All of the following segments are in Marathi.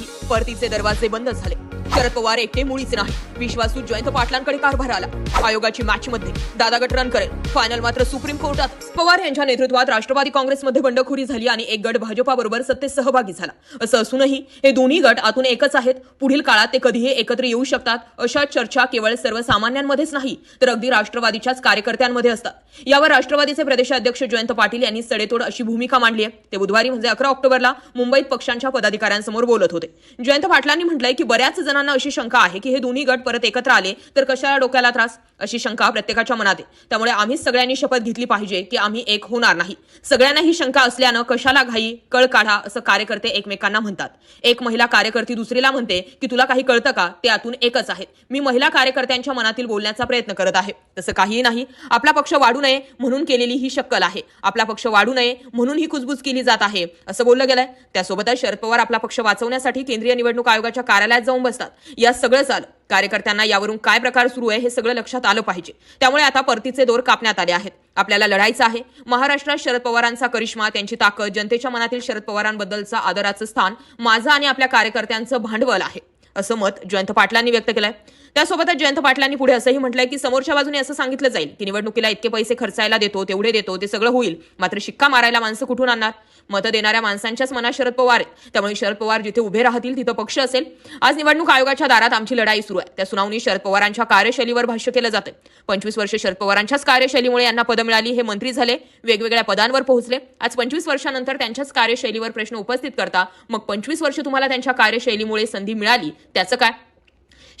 नाही. परतीचे दरवाजे बंद झाले. शरद पवार एकटे मुळीच नाही. विश्वासू जयंत पाटलांकडे कारभार आला. आयोगाची मॅच मध्ये दादा गट रन करेल. फायनल मात्र सुप्रीम कोर्टात पवार यांच्या नेतृत्वात राष्ट्रवादी काँग्रेसमध्ये बंडखोरी झाली आणि एक गट भाजपाबरोबर सत्तेत सहभागी झाला. असं असूनही हे दोन्ही गट आतून एकच आहेत. पुढील काळात ते कधीही एकत्र येऊ शकतात अशा चर्चा केवळ सर्वसामान्यांमध्येच नाही तर अगदी राष्ट्रवादीच्याच कार्यकर्त्यांमध्ये असतात. यावर राष्ट्रवादीचे प्रदेशाध्यक्ष जयंत पाटील यांनी सडेतोड अशी भूमिका मांडली आहे. ते बुधवारी म्हणजे अकरा ऑक्टोबरला मुंबईत पक्षांच्या पदाधिकाऱ्यांसमोर बोलत होते. जयंत पाटलांनी म्हटलंय की बऱ्याच जणांना अशी शंका आहे की हे दोन्ही गट परत एकत्र आले तर कशाला डोक्याला त्रास? अशी शंका प्रत्येकाच्या मनात आहे. त्यामुळे आम्ही सगळ्यांनी शपथ घेतली पाहिजे की आम्ही एक होणार नाही. सगळ्यांना ही शंका असल्यानं कशाला घाई कळ काढा असं कार्यकर्ते एकमेकांना म्हणतात. एक महिला कार्यकर्ती दुसरीला म्हणते की तुला काही कळतं का? ते आतून एकच आहेत. मी महिला कार्यकर्त्यांच्या मनातील बोलण्याचा प्रयत्न करत आहे. तसं काहीही नाही. आपला पक्ष वाढू नये म्हणून केलेली ही शक्कल आहे. आपला पक्ष वाढू नये म्हणून ही कुजबुज केली जात आहे असं बोललं गेलंय. त्यासोबतच शरद पवार आपला पक्ष वाचवण्यासाठी केंद्रीय निवडणूक आयोगाच्या कार्यालयात जाऊन बसतात. या सगळं झालं. कार्यकर्त्यांना यावरून काय प्रकार सुरू आहे हे सगळं लक्षात आलं पाहिजे. त्यामुळे आता परतीचे दोर कापण्यात आले आहेत. आपल्याला लढायचं आहे. महाराष्ट्रात शरद पवारांचा करिश्मा त्यांची ताकद जनतेच्या मनातील शरद पवारांबद्दलचं आदराचं स्थान माझं आणि आपल्या कार्यकर्त्यांचं भांडवल आहे. असं मत जयंत पाटलांनी व्यक्त केलंय. त्यासोबतच जयंत पाटलांनी पुढे असंही म्हटलंय की समोरच्या बाजूने असं सांगितलं जाईल की निवडणुकीला इतके पैसे खर्चायला देतो तेवढे देतो ते सगळं होईल. मात्र शिक्का मारायला माणसं कुठून आणणार? मतं देणाऱ्या माणसांच्याच मनात शरद पवार आहेत. त्यामुळे शरद पवार जिथे उभे राहतील तिथं पक्ष असेल. आज निवडणूक आयोगाच्या दारात आमची लढाई सुरू आहे. त्या सुनावणी शरद पवारांच्या कार्यशैलीवर भाष्य केलं जातं पंचवीस वर्ष शरद पवारांच्याच कार्यशैलीमुळे यांना पदं मिळाली हे मंत्री झाले वेगवेगळ्या पदांवर पोहोचले. आज पंचवीस वर्षानंतर त्यांच्याच कार्यशैलीवर प्रश्न उपस्थित करता मग पंचवीस वर्ष तुम्हाला त्यांच्या कार्यशैलीमुळे संधी मिळाली त्याचं काय?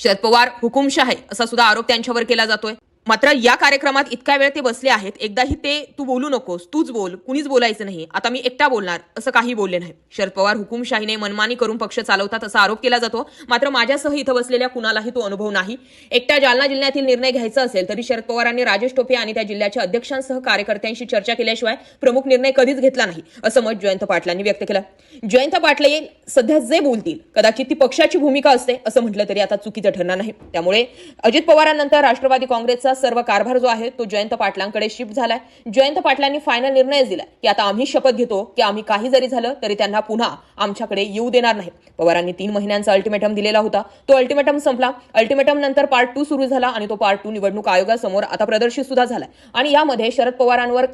शरद पवार हुकुमशाह आहे असा सुद्धा आरोप त्यांच्यावर केला जातोय. मात्र या कार्यक्रमात इतका वेळ ते बसले आहेत एकदाही ते तू बोलू नकोस तूच बोल कुणीच बोलायचं नाही आता मी एकटा बोलणार असं काही बोलले नाही. शरद पवार हुकुमशाहीने मनमानी करून पक्ष चालवतात असा आरोप केला जातो मात्र माझ्यासह इथं बसलेल्या कुणालाही तो अनुभव नाही. एकट्या जालना जिल्ह्यातील निर्णय घ्यायचा असेल तरी शरद पवारांनी राजेश टोपे आणि त्या जिल्ह्याच्या अध्यक्षांसह कार्यकर्त्यांशी चर्चा केल्याशिवाय प्रमुख निर्णय कधीच घेतला नाही असं मत जयंत पाटलांनी व्यक्त केलं. जयंत पाटले सध्या जे बोलतील कदाचित ती पक्षाची भूमिका असते असं म्हटलं तरी आता चुकीचं ठरणार नाही. त्यामुळे अजित पवारांनंतर राष्ट्रवादी काँग्रेसचा सर्व कारभार जो आहे तो जयंत पाटलांकडे शिफ्ट झालाय. जयंत पाटलांनी फायनल निर्णय दिलाय की आता आम्ही शपथ घेतो की आम्ही काही जरी झालं तरी त्यांना पुन्हा आमच्याकडे येऊ देणार नाही. पवारांनी तीन महिन्यांचा अल्टिमेटम दिलेला होता. तो अल्टिमेटम संपला. अल्टिमेटम नंतर पार्ट टू सुरू झाला आणि तो पार्ट टू निवडणूक आयोगासमोर आता प्रदर्शित सुद्धा झालाय. आणि यामध्ये शरद पवारांवर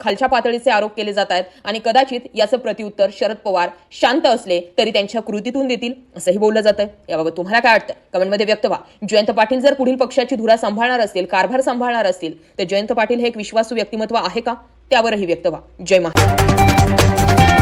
खालच्या पातळीचे आरोप केले जात आहेत. आणि कदाचित याचं प्रत्युत्तर शरद पवार शांत असले तरी त्यांच्या कृतीतून देतील असंही बोललं जातं याबाबत तुम्हाला काय वाटतं? कमेंटमध्ये व्यक्त व्हा. जयंत पाटील जर पुढील पक्षाची धुरा सांभाळणार असतील कारभार सांभाळणार असतील तर जयंत पाटील हे एक विश्वासू व्यक्तिमत्व आहे का? त्यावरही व्यक्त व्हा. जय महा